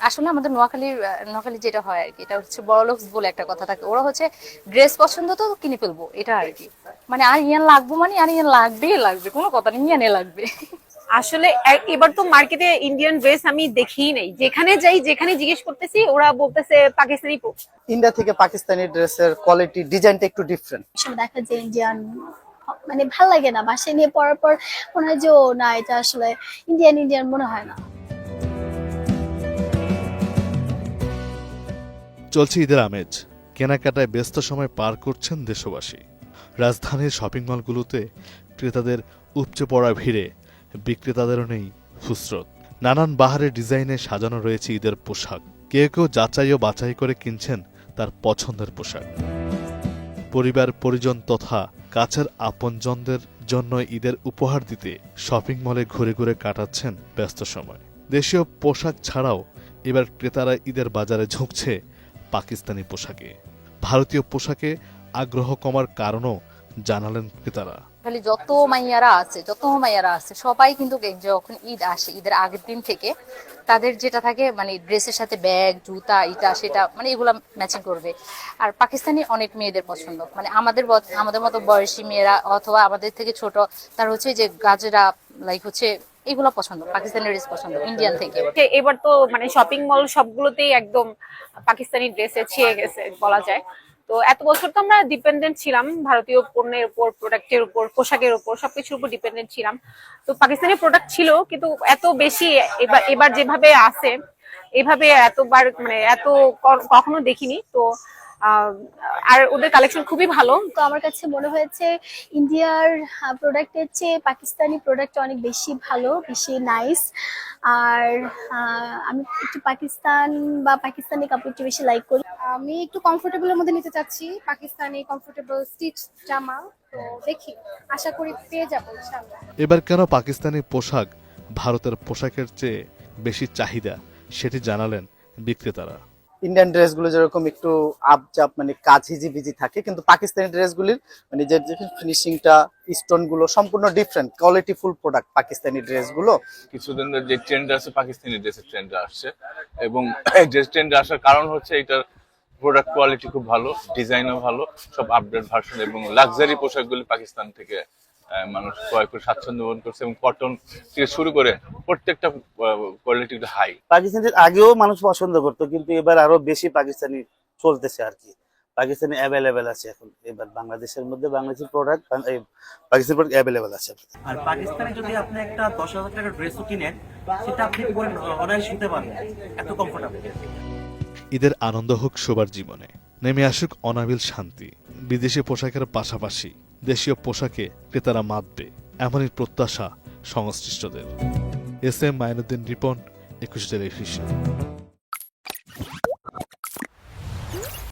আসলে আমাদের নোয়াখালীর নোয়াখালী যেটা হয় আর কি এটা হচ্ছে বড়লোকস বলে একটা কথা থাকে। ওরা হচ্ছে ড্রেস পছন্দ তো কিনে ফেলব এটা আর কি। মানে আর ইয়ান লাগবো মানে আর ইয়ান লাগবেই লাগবে কোনো কথা নেই ইয়ানে লাগবে। আসলে এবার তো মার্কেটে ইন্ডিয়ান ড্রেস আমি দেখিই নেই। যেখানে যাই যেখানে জিজ্ঞেস করতেছি ওরা বলতেছে পাকিস্তানি পো- ইন্ডিয়া থেকে পাকিস্তানি ড্রেসের কোয়ালিটি ডিজাইনটা একটু ডিফারেন্ট সব দেখা যায় ইন্ডিয়ান মানে ভালো লাগে না বাসায় নিয়ে পড়ার পর মনে হয় যে ও না এটা আসলে ইন্ডিয়ান ইন্ডিয়ান মনে হয় না। চলছে ঈদের আমেজ। কেনাকাটায় ব্যস্ত সময় পার করছেন দেশবাসী। রাজধানীর শপিং মলগুলোতে ক্রেতাদের উপচে পড়া ভিড়ে বিক্রেতাদেরও নেই ফুসরত। নানান বাহারের ডিজাইনে সাজানো রয়েছে ঈদের পোশাক। কেউ কেউ যাচাই ও বাছাই করে কিনছেন তার পছন্দের পোশাক। পরিবার, পরিজন তথা কাছের আপনজনদের জন্য ঈদের উপহার দিতে শপিং মলে ঘুরে ঘুরে কাটাচ্ছেন ব্যস্ত সময়। দেশীয় পোশাক ছাড়াও এবার ক্রেতারা ঈদের বাজারে ঝুঁকছে পাকিস্তানি পোশাকে। ভারতীয় পোশাকে আগ্রহ কমার কারণও জানালেন ক্রেতারা। খালি যত মাইয়ারা আছে, যত মাইয়ারা আছে, সবাই কিন্তু যখন ঈদ আসে, ঈদের আগের দিন থেকে তাদের যেটা থাকে মানে ড্রেসের সাথে ব্যাগ, জুতা, ইটা, সেটা মানে এগুলা ম্যাচিং করবে। আর পাকিস্তানি অনেক মেয়েদের পছন্দ। মানে আমাদের আমাদের মতো বয়সী মেয়েরা অথবা আমাদের থেকে ছোট, তার হচ্ছে যে গাজরা লাইক হচ্ছে এগুলো পছন্দ পাকিস্তানি ড্রেস পছন্দ ইন্ডিয়ান থেকে এবার তো মানে শপিং মল সবগুলোতেই একদম পাকিস্তানি ড্রেসে ছিয়ে গেছে বলা যায়। তো এত বছর তো আমরা ডিপেন্ডেন্ট ছিলাম ভারতীয় পণ্যের উপর প্রোডাক্টের উপর পোশাকের উপর সবকিছুর উপর ডিপেন্ডেন্ট ছিলাম। তো পাকিস্তানি প্রোডাক্ট ছিল কিন্তু এত বেশি এবার এবার যেভাবে আছে এভাবে এতবার মানে এত কখনো দেখিনি। তো আর ওদের কালেকশন খুবই ভালো। তো আমার কাছে মনে হয়েছে ইন্ডিয়ার প্রোডাক্টের চেয়ে পাকিস্তানি প্রোডাক্ট অনেক বেশি ভালো বেশি নাইস আর আমি একটু পাকিস্তান বা পাকিস্তানি কাপড় একটু বেশি লাইক করি। আমি একটু কমফোর্টেবলের মধ্যে নিতে চাচ্ছি পাকিস্তানি কমফোর্টেবল স্টিচ জামা। তো দেখি আশা করি পেয়ে যাব ইনশাআল্লাহ। এবার কেন পাকিস্তানি পোশাক ভারতের পোশাকের চেয়ে বেশি চাহিদা সেটি জানালেন বিক্রেতারা। ইন্ডিয়ান ড্রেসগুলো যেরকম একটু আপ জাপ মানে কাজ হিজিবিজি থাকে, কিন্তু পাকিস্তানি ড্রেসগুলির মানে যে ফিনিশিংটা স্টোনগুলো সম্পূর্ণ different quality full product Pakistani ড্রেসগুলো কিছুদিন যে ট্রেন্ড আছে, পাকিস্তানি ড্রেসের ট্রেন্ড আসছে। এবং ড্রেস ট্রেন্ড আসার কারণ হচ্ছে এটার প্রোডাক্ট কোয়ালিটি খুব ভালো ডিজাইনও ভালো, সব আপডেট ভার্সন এবং লাক্সারি পোশাকগুলি পাকিস্তান থেকে মানুষ ক্রয় করে স্বাচ্ছন্দ্য বোধ করছে এবং কটন থেকে শুরু করে প্রত্যেকটা কোয়ালিটি হাই পাকিস্তানের আগেও মানুষ পছন্দ করতো কিন্তু এবার আরও বেশি পাকিস্তানি চলতেছে আর কি। পাকিস্তানি অ্যাভেলেবেল আছে এখন। এবার বাংলাদেশের মধ্যে বাংলাদেশের প্রোডাক্ট পাকিস্তানি প্রোডাক্ট অ্যাভেলেবেল আছে। আর পাকিস্তানে যদি আপনি একটা দশ হাজার টাকার ড্রেসও কিনেন সেটা আপনি পরে অনায়াস শুতে পারবেন। এত কমফোর্টেবল ঈদের আনন্দ হোক সবার জীবনে। নেমে আসুক অনাবিল শান্তি। বিদেশি পোশাকের পাশাপাশি দেশীয় পোশাকে ক্রেতারা মাতবে এমনই প্রত্যাশা সংশ্লিষ্টদের। এস এম মাইনুদ্দিন রিপন একুশ টেলিভিশন